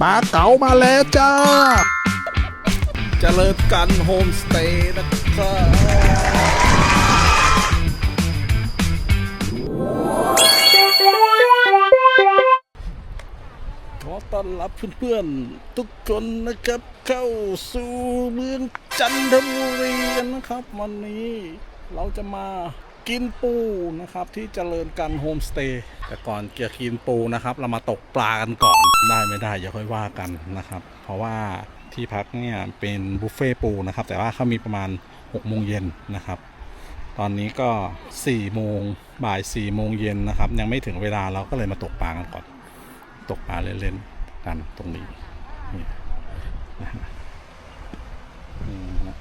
ปลาเก๋ามาแล้วจ้าเจริญกันโฮมสเตย์นะครับขอต้อนรับเพื่อนๆ ทุกคนนะครับ เข้าสู่เมืองจันทบุรีกันนะครับ วันนี้เราจะมา กินปูนะครับที่เจริญกันโฮมสเตย์แต่ก่อนจะกินปูนะครับ เรามาตกปลากันก่อนได้ไม่ได้อย่าค่อยว่ากันนะครับ เพราะว่าที่พักเนี่ยเป็นบุฟเฟ่ปูนะครับ แต่ว่าเขามีประมาณ6โมงเย็นนะครับ ตอนนี้ก็4โมงบ่าย4โมงเย็นนะครับ ยังไม่ถึงเวลาเราก็เลยมาตกปลากันก่อน ตกปลาเล่นๆกันตรงนี้นะฮะนี่นะฮะ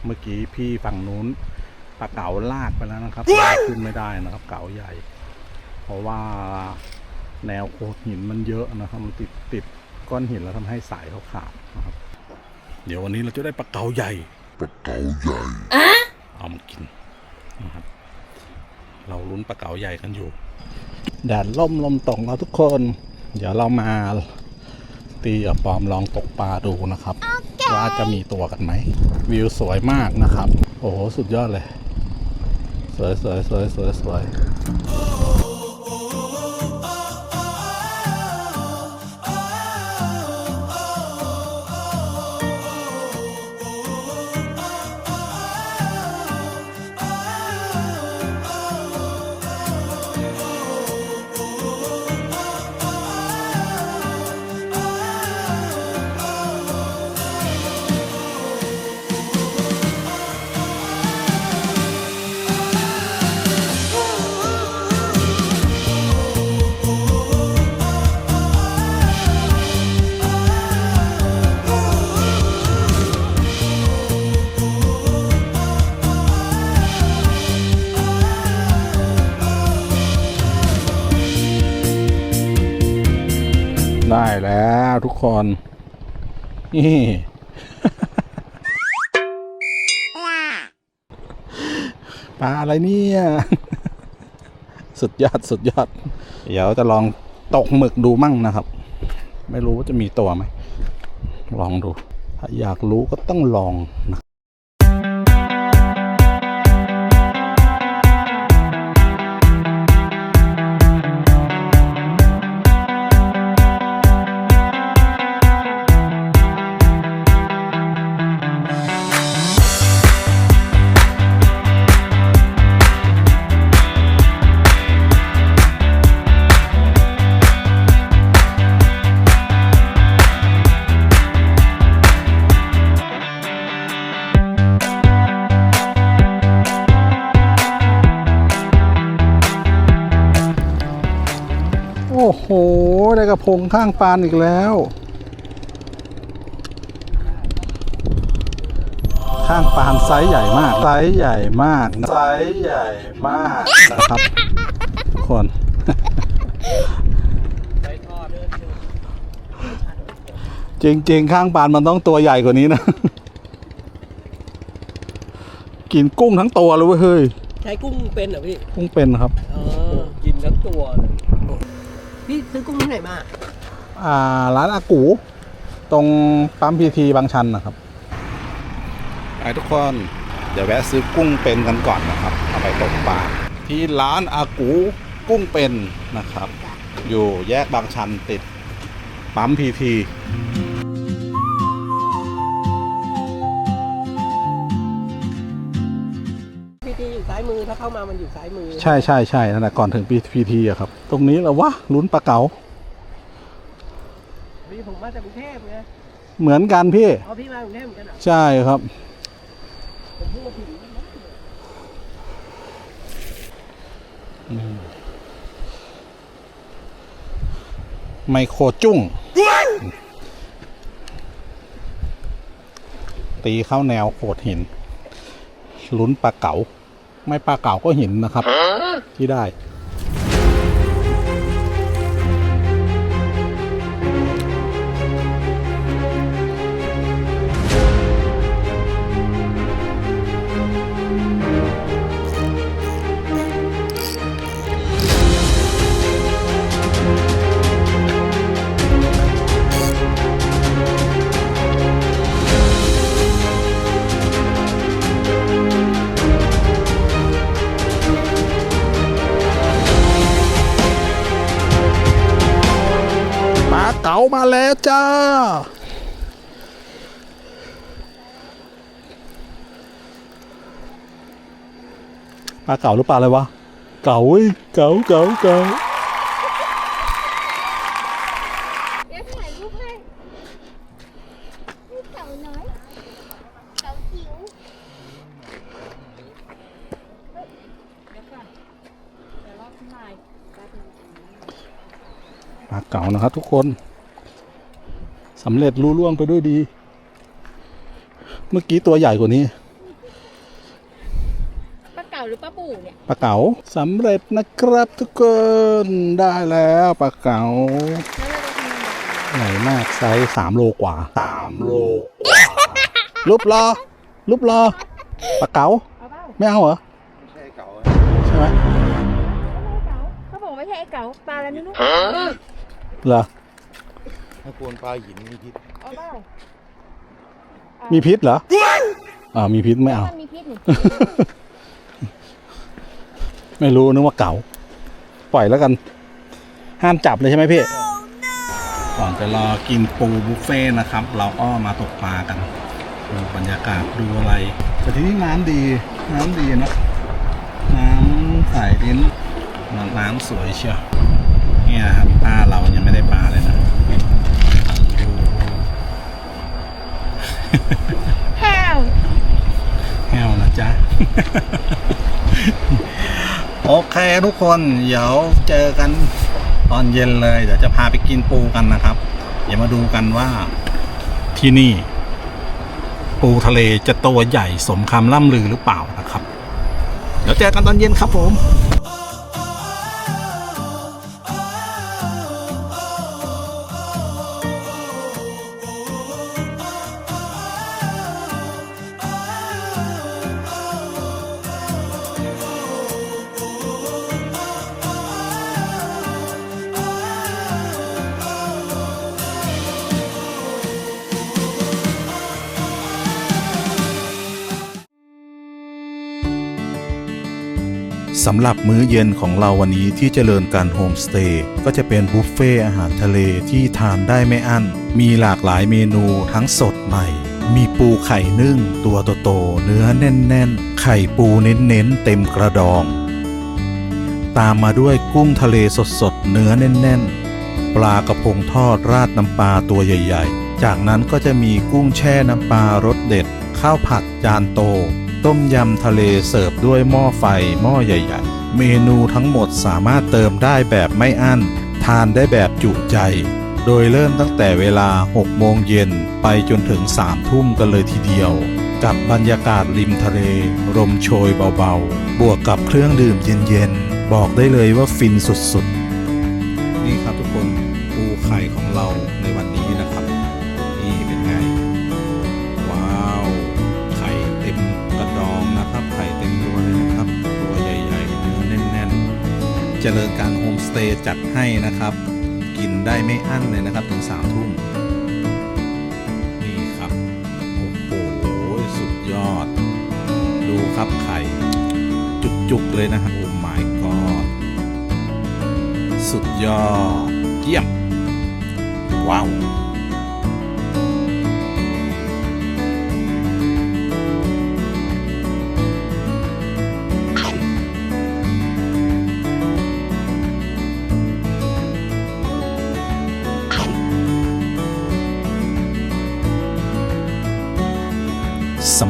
เมื่อกี้พี่ฝั่งนู้นปลาเก๋าลากไปแล้วนะครับลากขึ้นไม่ได้นะครับ เก๋าใหญ่ เพราะว่าแนวโขดหินมันเยอะนะครับมันติดติดก้อนหินแล้วทำให้สายเขาขาดนะครับ เดี๋ยววันนี้เราจะได้ปลาเก๋าใหญ่ปลาเก๋าใหญ่เอามากินนะครับ เราลุ้นปลาเก๋าใหญ่กันอยู่แดดล่มลมตกแล้วทุกคน เดี๋ยวเรามาตีกับปอมลองตกปลาดูนะครับ ว่าจะมีตัวกันไหม วิวสวยมากนะครับ โอ้โห สุดยอดเลย สวยสวยสวยสวยสวย ได้แล้วทุกคน นี่ ปลาอะไรเนี่ย สุดยอดสุดยอด เดี๋ยวจะลองตกหมึกดูมั่งนะครับ ไม่รู้ว่าจะมีตัวไหม ลองดู ถ้าอยากรู้ก็ต้องลองนะ กระพงข้างปานอีกแล้ว ข้างปานไซส์ใหญ่มากไซส์ใหญ่มากไซส์ใหญ่มากนะครับทุกคนจริง ๆ ข้างปานมันต้องตัวใหญ่กว่านี้นะ กินกุ้งทั้งตัวเลยเว้ยเฮ้ย ใช้กุ้งเป็นเหรอพี่ กุ้งเป็นครับเออกินทั้งตัวเลยพี่ ซื้อกุ้งที่ไหนมา อ่า ร้านอากู ตรงปั๊มพีทีบางชันนะครับไปทุกคนเดี๋ยวแวะซื้อกุ้งเป็นกันก่อนนะครับเอาไปตกปลาที่ร้านอากูกุ้งเป็นนะครับ อยู่แยกบางชันติดปั๊มพีที ถ้าเข้ามามันอยู่ซ้ายมือใช่ใช่ใช่นั่นแหละก่อนถึงพีทีอะครับ ตรงนี้แหละวะลุ้นปลาเก๋าพี่ผมมาจากกรุงเทพไงเหมือนกันพี่เอาพี่มากรุงเทพเหมือนกันเหรอใช่ครับผมเพิ่งมาถึงไมโครจุ้ง ตีเข้าแนวโขดหิน ลุ้นปลาเก๋า ไม่ปลาเก๋าก็หินนะครับ ที่ได้ แล้วจ้า ปลาเก๋าหรือปลาอะไรวะ เก๋าเว้ยเก๋าเก๋าเก๋าเดี๋ยวถ่ายรูปให้รูปเต่าน้อยเต่าจิ๋วปลาเก๋านะครับทุกคน สำเร็จรู้ล่วงไปด้วยดี เมื่อกี้ตัวใหญ่กว่านี้ปลาเก่าหรือปลาปู่เนี่ยปลาเก๋าสำเร็จนะครับทุกคนได้แล้วปลาเก๋าแล้วเราจะทำยังไงใหญ่มากไซส์สามโลกว่าสามโลกว่ารูปรอรูปรอปลาเก๋าเอาเปล่าไม่เอาเหรอไม่ใช่เก่าใช่ไหมไม่ใช่ไอ้เก๋าเขาบอกไม่ใช่ไอ้เก๋าปลาอะไรไม่รู้เหรอ ถ้าควรปลาหินมีพิษเอาเปล่ามีพิษเหรอ อ่า มีพิษไม่เอา มันมีพิษนี่ ไม่รู้นึกว่าเก๋าปล่อยแล้วกัน ห้ามจับเลยใช่ไหมพี่ ก่อนจะรอกินปูบุฟเฟ่ต์นะครับ เราก็มาตกปลากันดูบรรยากาศดูอะไรแต่ที่นี่น้ำดี น้ำดีนะน้ำใสลิ้นน้ำสวยเชียวเนี่ยครับปลาเรายังไม่ได้ปลาเลยนะ แห้วแห้วนะจ๊ะ โอเคทุกคน เดี๋ยวเจอกันตอนเย็นเลย เดี๋ยวจะพาไปกินปูกันนะครับ เดี๋ยวมาดูกันว่าที่นี่ ปูทะเลจะตัวใหญ่สมคำล่ำลือหรือเปล่านะครับ เดี๋ยวเจอกันตอนเย็นครับผม สำหรับมื้อเย็นของเราวันนี้ที่เจริญการโฮมสเตย์ก็จะเป็นบุฟเฟ่อาหารทะเลที่ทานได้ไม่อั้น มีหลากหลายเมนูทั้งสดใหม่ มีปูไข่นึ่ง ตัวโตๆเนื้อแน่นๆ ไข่ปูเน้นๆ เต็มกระดอง ตามมาด้วยกุ้งทะเลสดๆ เนื้อแน่นๆ ปลากระพงทอดราดน้ำปลาตัวใหญ่ ๆ จากนั้นก็จะมีกุ้งแช่น้ำปลารสเด็ด ข้าวผัดจานโต ต้มยำทะเลเสิร์ฟด้วยหม้อไฟหม้อใหญ่ ๆ เมนูทั้งหมดสามารถเติมได้แบบไม่อั้น ทานได้แบบจุใจ โดยเริ่มตั้งแต่เวลา 6 โมงเย็นไปจนถึง 3 ทุ่มกันเลยทีเดียว กับบรรยากาศริมทะเล ลมโชยเบาๆ บวกกับเครื่องดื่มเย็นๆ บอกได้เลยว่าฟินสุดๆ นี่ครับทุกคนปูไข่ของเราในวันนี้นะครับ นี่เป็นไง เจริญการโฮมสเตย์จัดให้นะครับ กินได้ไม่อั้นเลยนะครับถึงสามทุ่มนี่ครับ โอ้โห สุดยอด ดูครับไข่ จุกๆเลยนะครับโอ้ my god สุดยอด เยี่ยม ว้าว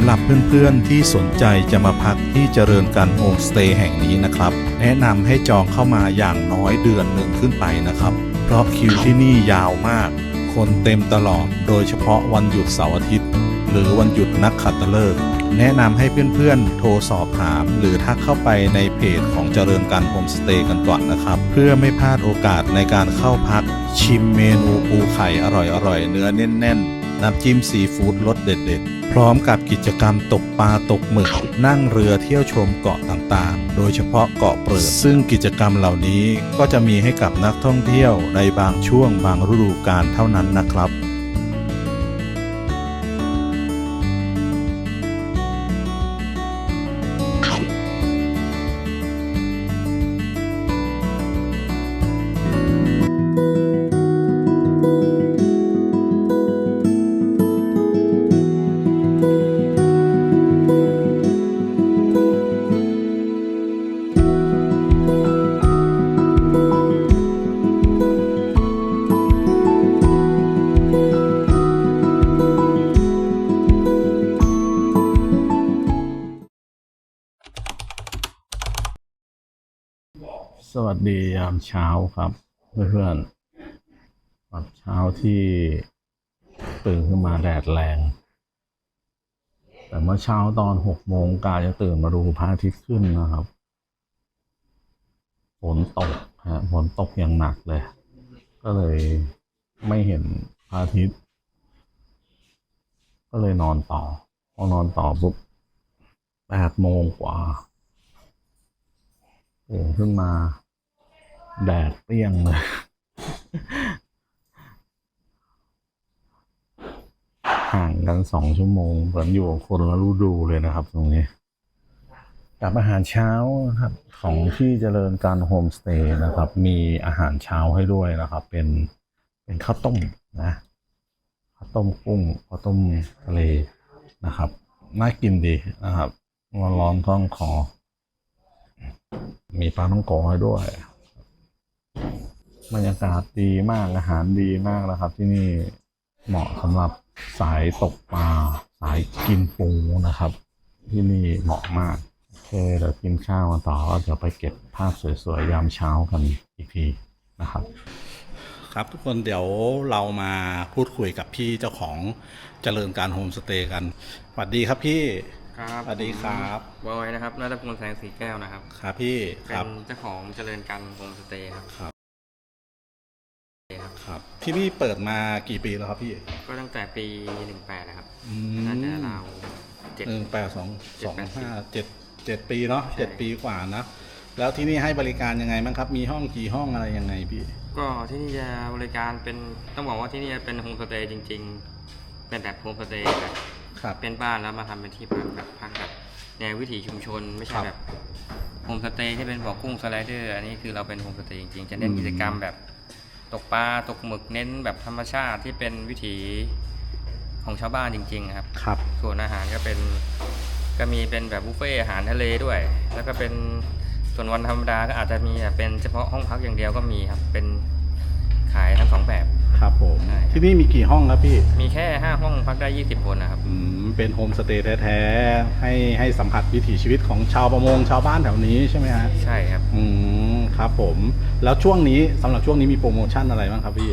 ำหรับเพื่อนๆที่สนใจจะมาพักที่เจริญการโฮมสเตย์แห่งนี้นะครับ แนะนำให้จองเข้ามาอย่างน้อยเดือนหนึ่งขึ้นไปนะครับ เพราะคิวที่นี่ยาวมาก คนเต็มตลอด โดยเฉพาะวันหยุดเสาร์อาทิตย์ หรือวันหยุดนักขัตฤกษ์แนะนำให้เพื่อนๆ โทรสอบถาม หรือทักเข้าไปในเพจของเจริญการโฮมสเตย์กันก่อนนะครับ เพื่อไม่พลาดโอกาสในการเข้าพัก ชิมเมนูปูไข่อร่อยๆ เนื้อแน่นๆ น้ำจิ้มซีฟู้ดรสเด็ด ๆ พร้อมกับกิจกรรมตกปลาตกหมึก นั่งเรือเที่ยวชมเกาะต่างๆ โดยเฉพาะเกาะเปลือกซึ่งกิจกรรมเหล่านี้ก็จะมีให้กับนักท่องเที่ยวในบางช่วงบางฤดูกาลเท่านั้นนะครับามเช้าครับ เพื่อนๆตอนเช้าที่ตื่นขึ้นมาแดดแรง แต่เมื่อเช้าตอนหกโมงกาจะตื่นมาดูพระอาทิตย์ขึ้นนะครับฝนตกฮะฝนตกอย่างหนักเลย ก็เลยไม่เห็นพระอาทิตย์ ก็เลยนอนต่อ พอนอนต่อปุ๊บแปดโมงกว่าตื่นขึ้นมา แดดเปรี้ยงเลยห่างกันสองชั่วโมงเหมือนอยู่คนละฤดูเลยนะครับ ตรงนี้กับอาหารเช้านะครับของที่เจริญการโฮมสเตย์นะครับ มีอาหารเช้าให้ด้วยนะครับ เป็นเป็นข้าวต้มนะข้าวต้มกุ้งข้าวต้มทะเลนะครับน่ากินดีนะครับวันร้อนท้องคอมีปลาท้องโกให้ด้วย บรรยากาศดีมากอาหารดีมากนะครับ ที่นี่เหมาะสำหรับสายตกปลาสายกินปูนะครับ ที่นี่เหมาะมากโอเคเดี๋ยวกินข้าวกันต่อแล้วเดี๋ยวไปเก็บภาพสวยๆยามเช้ากันอีกทีนะครับครับทุกคนเดี๋ยวเรามาพูดคุยกับพี่เจ้าของเจริญการโฮมสเตย์กันสวัสดีครับพี่ครับสวัสดีครับบอยนะครับนัทพลแสงสีแก้วนะครับ ครับพี่คเป็รับนเจ้าของเจริญการโฮมสเตย์ครับครับครับครับ ที่นี่เปิดมากี่ปีแล้วครับพี่ก็ตั้งแต่ปี 18นะครับอืมน่าจะราวเจ็ดหนึ่งแปดสองเจ็สดองแปดสิบห้าเจ็ดเจ็ดปีเนาะใช่เจ็ดปีกว่านะ แล้วที่นี่ให้บริการยังไงบ้างครับ มีห้องกี่ห้องอะไรยังไงพี่ ก็ที่นี่จะบริการเป็นต้องบอกว่าที่นี่เป็นโฮมสเตย์จริง ๆ เป็นแบบโฮมสเตย์แบบครับเป็นบ้านแล้วมาทำเป็นที่พักแบบพักแบบแนววิถีชุมชนไม่คใช่รับแบบโฮมสเตย์ที่เป็นบ่อกุ้งสไลเดอร์ อันนี้คือเราเป็นโฮมสเตย์จริงๆ จะเน้นอืมกิจกรรมแบบ ตกปลาตกหมึกเน้นแบบธรรมชาติที่เป็นวิถีของชาวบ้านจริง ๆ ครับ ครับ ส่วนอาหารก็เป็นก็มีเป็นแบบบุฟเฟ่ต์อาหารทะเลด้วย แล้วก็เป็นส่วนวันธรรมดาก็อาจจะมีแบบเป็นเฉพาะห้องพักอย่างเดียวก็มีครับเป็นขายทั้งสองแบบ ครับผม ใช่ ที่นี่มีกี่ห้องครับพี่ มีแค่ 5 ห้องพักได้ 20 คนนะครับ อืม เป็นโฮมสเตย์แท้ๆ ให้ให้สัมผัสวิถีชีวิตของชาวประมงชาวบ้านแถวนี้ใช่ไหมฮะ ใช่ครับ อืม ครับผม แล้วช่วงนี้สำหรับช่วงนี้มีโปรโมชั่นอะไรบ้างครับพี่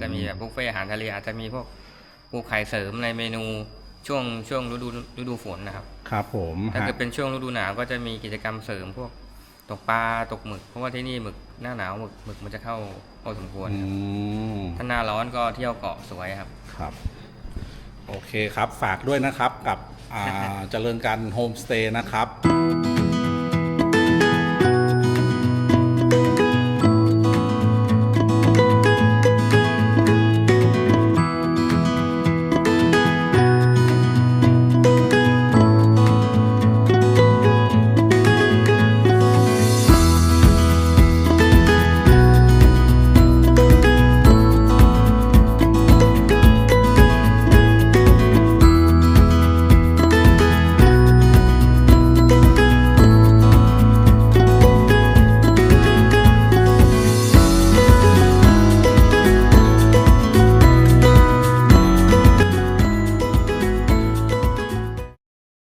จะมีแบบบุฟเฟ่ต์อาหารทะเลอาจจะมีพวกปูไข่เสริมในเมนูช่วงช่วงฤดูฤดูฝนนะครับ ครับผมถ้าฮะเกิดเป็นช่วงฤดูหนาวก็จะมีกิจกรรมเสริมพวก ตกปลาตกหมึก เพราะว่าที่นี่หมึกหน้าหนาวหมึกหมึกมันจะเข้าพอสมควรอืครับมถ้าหน้าร้อนก็เที่ยวเกาะสวยครับ ครับ โอเคครับ ฝากด้วยนะครับกับอ่า เจริญการโฮมสเตย์นะครับ